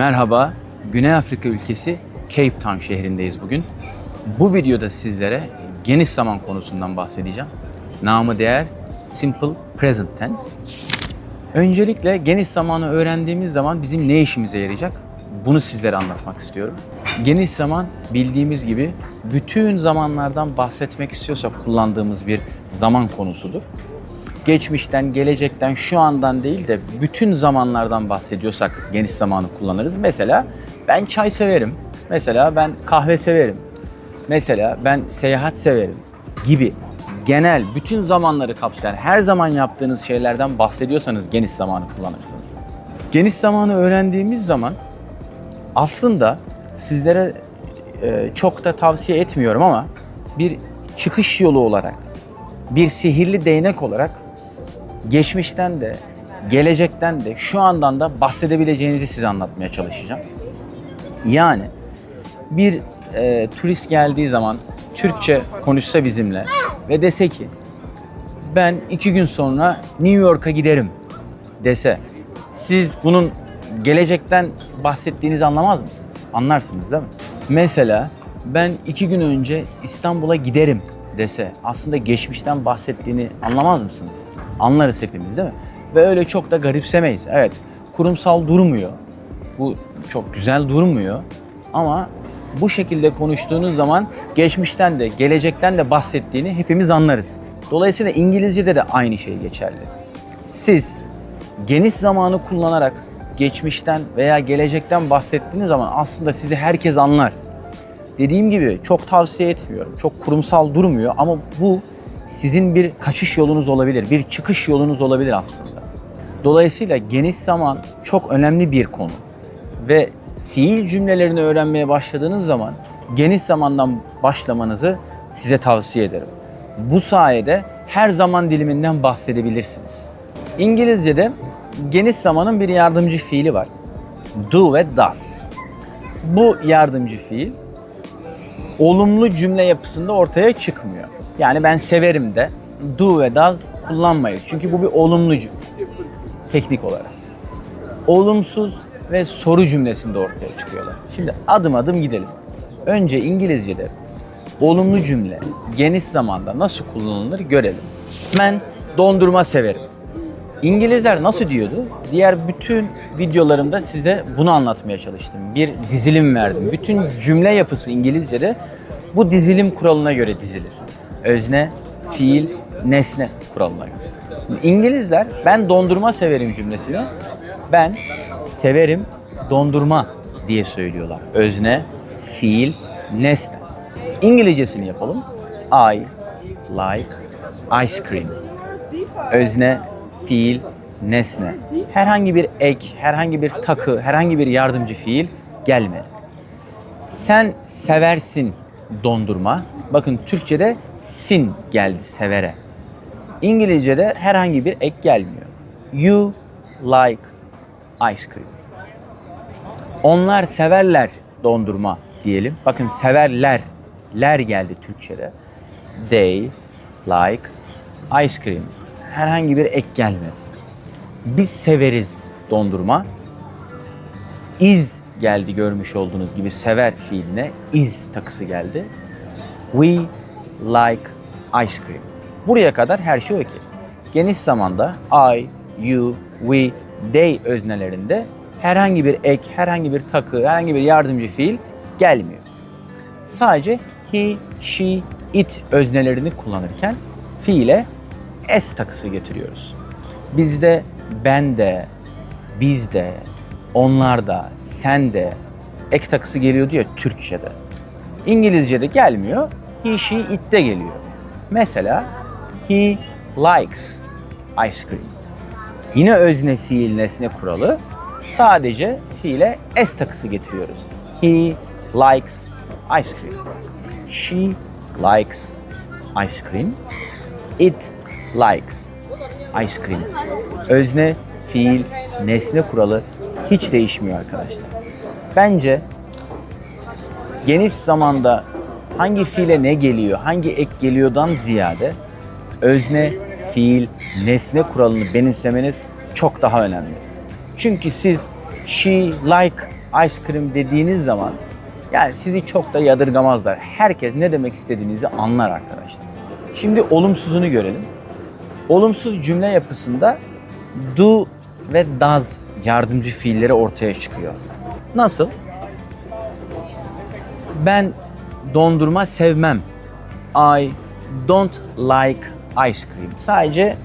Merhaba, Güney Afrika ülkesi Cape Town şehrindeyiz bugün. Bu videoda sizlere geniş zaman konusundan bahsedeceğim. Namı değer Simple Present Tense. Öncelikle geniş zamanı öğrendiğimiz zaman bizim ne işimize yarayacak? Bunu sizlere anlatmak istiyorum. Geniş zaman bildiğimiz gibi bütün zamanlardan bahsetmek istiyorsak kullandığımız bir zaman konusudur. Geçmişten, gelecekten, şu andan değil de bütün zamanlardan bahsediyorsak geniş zamanı kullanırız. Mesela ben çay severim. Mesela ben kahve severim. Mesela ben seyahat severim gibi genel bütün zamanları kapsayan her zaman yaptığınız şeylerden bahsediyorsanız geniş zamanı kullanırsınız. Geniş zamanı öğrendiğimiz zaman aslında sizlere e, çok da tavsiye etmiyorum ama bir çıkış yolu olarak, bir sihirli değnek olarak geçmişten de, gelecekten de, şu andan da bahsedebileceğinizi size anlatmaya çalışacağım. Yani bir e, turist geldiği zaman Türkçe konuşsa bizimle ve dese ki ben iki gün sonra New York'a giderim dese siz bunun gelecekten bahsettiğinizi anlamaz mısınız? Anlarsınız değil mi? Mesela ben iki gün önce İstanbul'a giderim dese aslında geçmişten bahsettiğini anlamaz mısınız? Anlarız hepimiz değil mi? Ve öyle çok da garipsemeyiz. Evet kurumsal durmuyor. Bu çok güzel durmuyor. Ama bu şekilde konuştuğunuz zaman geçmişten de gelecekten de bahsettiğini hepimiz anlarız. Dolayısıyla İngilizce'de de aynı şey geçerli. Siz geniş zamanı kullanarak geçmişten veya gelecekten bahsettiğiniz zaman aslında sizi herkes anlar. Dediğim gibi çok tavsiye etmiyorum. Çok kurumsal durmuyor ama bu sizin bir kaçış yolunuz olabilir, bir çıkış yolunuz olabilir aslında. Dolayısıyla geniş zaman çok önemli bir konu. Ve fiil cümlelerini öğrenmeye başladığınız zaman geniş zamandan başlamanızı size tavsiye ederim. Bu sayede her zaman diliminden bahsedebilirsiniz. İngilizce'de geniş zamanın bir yardımcı fiili var. Do ve does. Bu yardımcı fiil olumlu cümle yapısında ortaya çıkmıyor. Yani ben severim de do ve does kullanmayız. Çünkü bu bir olumlu cümle. Teknik olarak. Olumsuz ve soru cümlesinde ortaya çıkıyorlar. Şimdi adım adım gidelim. Önce İngilizce'de olumlu cümle geniş zamanda nasıl kullanılır görelim. Ben dondurma severim. İngilizler nasıl diyordu? Diğer bütün videolarımda size bunu anlatmaya çalıştım. Bir dizilim verdim. Bütün cümle yapısı İngilizce'de bu dizilim kuralına göre dizilir. Özne, fiil, nesne kuralına göre. İngilizler ben dondurma severim cümlesini ben severim dondurma diye söylüyorlar. Özne, fiil, nesne. İngilizcesini yapalım. I like ice cream. Özne, fiil, nesne. Herhangi bir ek, herhangi bir takı, herhangi bir yardımcı fiil gelmedi. Sen seversin dondurma. Bakın Türkçe'de sin geldi severe. İngilizce'de herhangi bir ek gelmiyor. You like ice cream. Onlar severler dondurma diyelim. Bakın severler. Ler geldi Türkçe'de. They like ice cream. Herhangi bir ek gelmedi. Biz severiz dondurma. Is geldi görmüş olduğunuz gibi sever fiiline is takısı geldi. We like ice cream. Buraya kadar her şey okey. Geniş zamanda I, you, we, they öznelerinde herhangi bir ek, herhangi bir takı, herhangi bir yardımcı fiil gelmiyor. Sadece he, she, it öznelerini kullanırken fiile s takısı getiriyoruz. Bizde ben de, biz de, onlar da, sen de ek takısı geliyordu ya Türkçe'de. İngilizce'de gelmiyor. He, she, it de geliyor. Mesela he likes ice cream. Yine özne fiil nesne kuralı. Sadece fiile s takısı getiriyoruz. He likes ice cream. She likes ice cream. It likes ice cream. Özne, fiil, nesne kuralı hiç değişmiyor arkadaşlar. Bence geniş zamanda hangi fiile ne geliyor, hangi ek geliyordan ziyade özne, fiil, nesne kuralını benimsemeniz çok daha önemli. Çünkü siz she like ice cream dediğiniz zaman yani sizi çok da yadırgamazlar. Herkes ne demek istediğinizi anlar arkadaşlar. Şimdi olumsuzunu görelim. Olumsuz cümle yapısında do ve does yardımcı fiilleri ortaya çıkıyor. Nasıl? Ben dondurma sevmem. I don't like ice cream. Sadece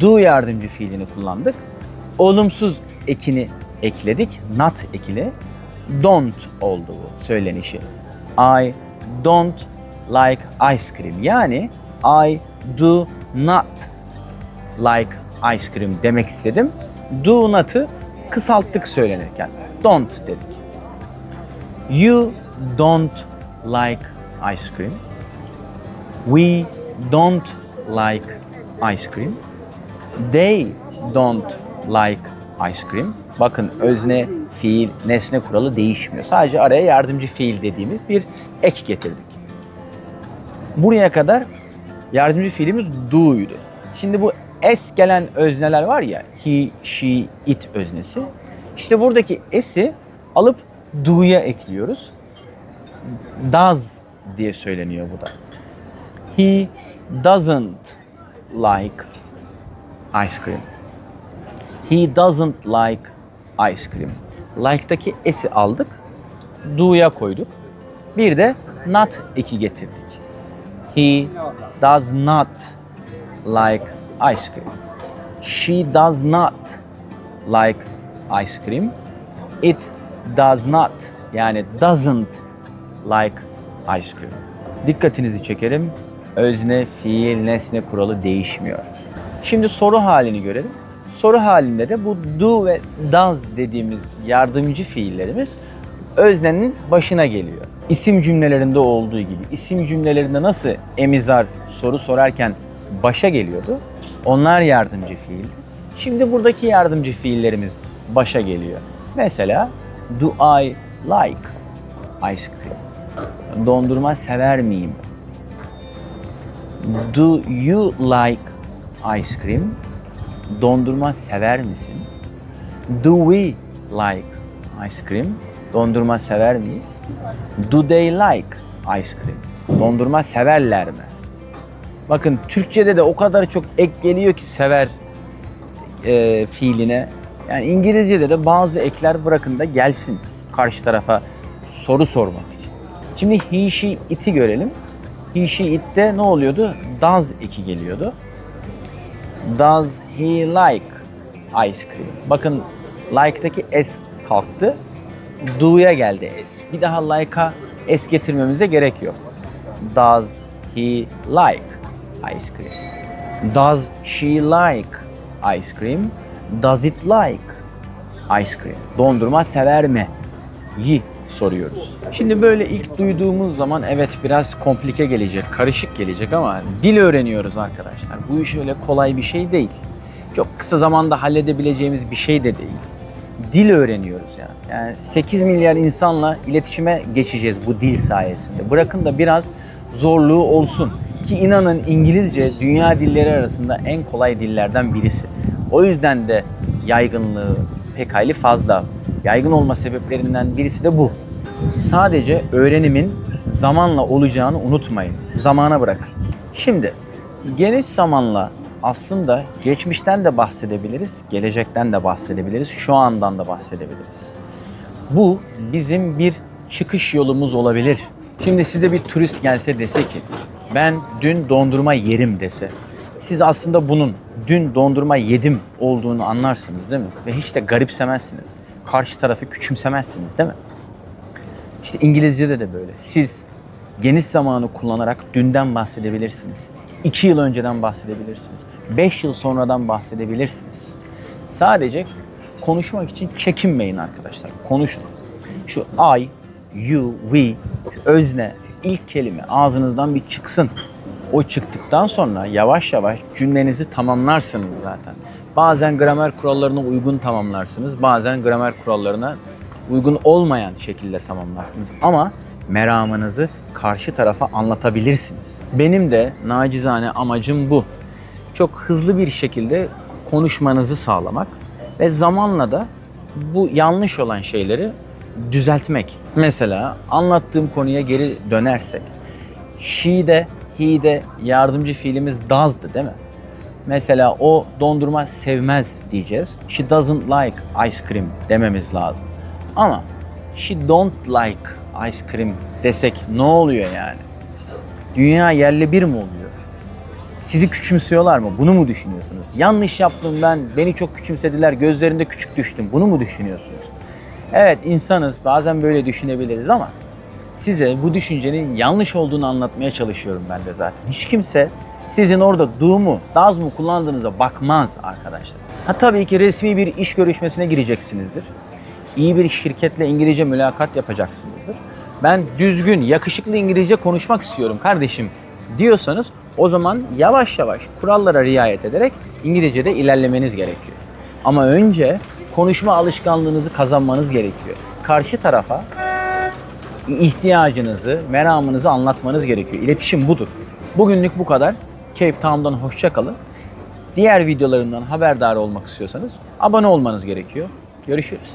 do yardımcı fiilini kullandık. Olumsuz ekini ekledik. Not ekini. Don't oldu bu söylenişi. I don't like ice cream. Yani I do not like ice cream demek istedim. Do not'ı kısalttık söylenirken. Don't dedik. You don't like ice cream. We don't like ice cream. They don't like ice cream. Bakın özne, fiil, nesne kuralı değişmiyor. Sadece araya yardımcı fiil dediğimiz bir ek getirdik. Buraya kadar yardımcı fiilimiz do'ydu. Şimdi bu s gelen özneler var ya, he, she, it öznesi. İşte buradaki s'i alıp do'ya ekliyoruz. Does diye söyleniyor bu da. He doesn't like ice cream. He doesn't like ice cream. Like'daki s'i aldık. Do'ya koyduk. Bir de not eki getirdik. He does not like ice cream. She does not like ice cream. It does not yani doesn't like ice cream. Dikkatinizi çekerim. Özne, fiil, nesne kuralı değişmiyor. Şimdi soru halini görelim. Soru halinde de bu do ve does dediğimiz yardımcı fiillerimiz öznenin başına geliyor. İsim cümlelerinde olduğu gibi isim cümlelerinde nasıl emizar soru sorarken başa geliyordu. Onlar yardımcı fiildi. Şimdi buradaki yardımcı fiillerimiz başa geliyor. Mesela do I like ice cream? Dondurma sever miyim? Do you like ice cream? Dondurma sever misin? Do we like ice cream? Dondurma sever miyiz? Do they like ice cream? Dondurma severler mi? Bakın Türkçe'de de o kadar çok ek geliyor ki sever e, fiiline. Yani İngilizce'de de bazı ekler bırakın da gelsin karşı tarafa soru sormak için. Şimdi he, she, it'i görelim. He, she, it'te ne oluyordu? Does eki geliyordu. Does he like ice cream? Bakın like'daki s kalktı. Do'ya geldi s. Bir daha like'a s getirmemize gerek yok. Does he like ice cream? Does she like ice cream? Does it like ice cream? Dondurma sever mi? Yi soruyoruz. Şimdi böyle ilk duyduğumuz zaman evet biraz komplike gelecek, karışık gelecek ama dil öğreniyoruz arkadaşlar. Bu iş öyle kolay bir şey değil. Çok kısa zamanda halledebileceğimiz bir şey de değil. Dil öğreniyoruz yani. Yani 8 milyar insanla iletişime geçeceğiz bu dil sayesinde. Bırakın da biraz zorluğu olsun. Ki inanın İngilizce dünya dilleri arasında en kolay dillerden birisi. O yüzden de yaygınlığı pek fazla. Yaygın olma sebeplerinden birisi de bu. Sadece öğrenimin zamanla olacağını unutmayın. Zamana bırakın. Şimdi geniş zamanla aslında geçmişten de bahsedebiliriz, gelecekten de bahsedebiliriz, şu andan da bahsedebiliriz. Bu bizim bir çıkış yolumuz olabilir. Şimdi size bir turist gelse dese ki ben dün dondurma yerim dese. Siz aslında bunun dün dondurma yedim olduğunu anlarsınız değil mi? Ve hiç de garipsemezsiniz. Karşı tarafı küçümsemezsiniz değil mi? İşte İngilizce'de de böyle. Siz geniş zamanı kullanarak dünden bahsedebilirsiniz. İki yıl önceden bahsedebilirsiniz. Beş yıl sonradan bahsedebilirsiniz. Sadece konuşmak için çekinmeyin arkadaşlar. Konuşun. Şu I, you, we, özne, ilk kelime ağzınızdan bir çıksın. O çıktıktan sonra yavaş yavaş cümlenizi tamamlarsınız zaten. Bazen gramer kurallarına uygun tamamlarsınız. Bazen gramer kurallarına uygun olmayan şekilde tamamlarsınız. Ama meramınızı karşı tarafa anlatabilirsiniz. Benim de nacizane amacım bu. Çok hızlı bir şekilde konuşmanızı sağlamak ve zamanla da bu yanlış olan şeyleri düzeltmek. Mesela anlattığım konuya geri dönersek. She'de, he'de yardımcı fiilimiz does'dı değil mi? Mesela o dondurma sevmez diyeceğiz. She doesn't like ice cream dememiz lazım. Ama she don't like ice cream desek ne oluyor yani? Dünya yerle bir mi oluyor? Sizi küçümsüyorlar mı? Bunu mu düşünüyorsunuz? Yanlış yaptım ben, beni çok küçümsediler, gözlerinde küçük düştüm. Bunu mu düşünüyorsunuz? Evet insanız, bazen böyle düşünebiliriz ama size bu düşüncenin yanlış olduğunu anlatmaya çalışıyorum ben de zaten. Hiç kimse sizin orada do mu, does kullandığınıza bakmaz arkadaşlar. Ha tabii ki resmi bir iş görüşmesine gireceksinizdir. İyi bir şirketle İngilizce mülakat yapacaksınızdır. Ben düzgün, yakışıklı İngilizce konuşmak istiyorum kardeşim diyorsanız o zaman yavaş yavaş kurallara riayet ederek İngilizce'de ilerlemeniz gerekiyor. Ama önce konuşma alışkanlığınızı kazanmanız gerekiyor. Karşı tarafa ihtiyacınızı, meramınızı anlatmanız gerekiyor. İletişim budur. Bugünlük bu kadar. Cape Town'dan hoşça kalın. Diğer videolarımdan haberdar olmak istiyorsanız abone olmanız gerekiyor. Görüşürüz.